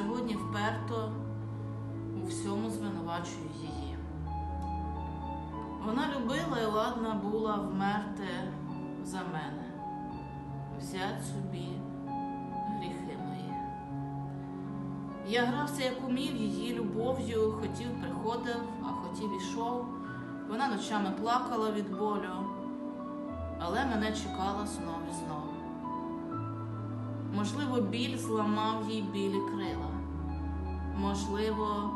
сьогодні вперто у всьому звинувачую її. Вона любила і ладна була вмерти за мене, взять собі гріхи мої. Я грався, як умів, її любов'ю, хотів приходив, а хотів ішов. Вона ночами плакала від болю, але мене чекала знов і знов. Можливо, біль зламав їй білі крила. Можливо,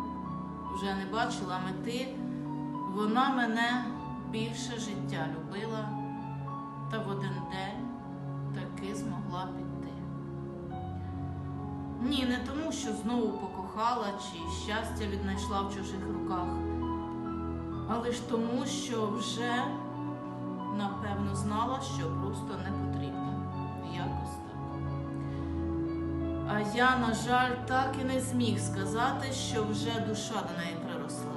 вже не бачила мети, вона мене більше життя любила, та в один день таки змогла піти. Ні, не тому, що знову покохала чи щастя віднайшла в чужих руках, а лиш тому, що вже напевно знала, що просто не потрібно. я, на жаль, так і не зміг сказати, що вже душа до неї приросла.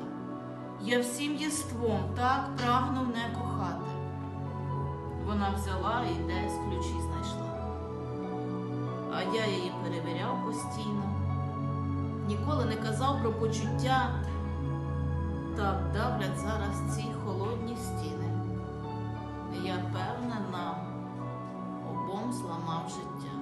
Я всім єством так прагнув не кохати. Вона взяла і десь ключі знайшла. А я її перевіряв постійно, ніколи не казав про почуття, так давлять зараз ці холодні стіни. Я певна нам обом зламав життя.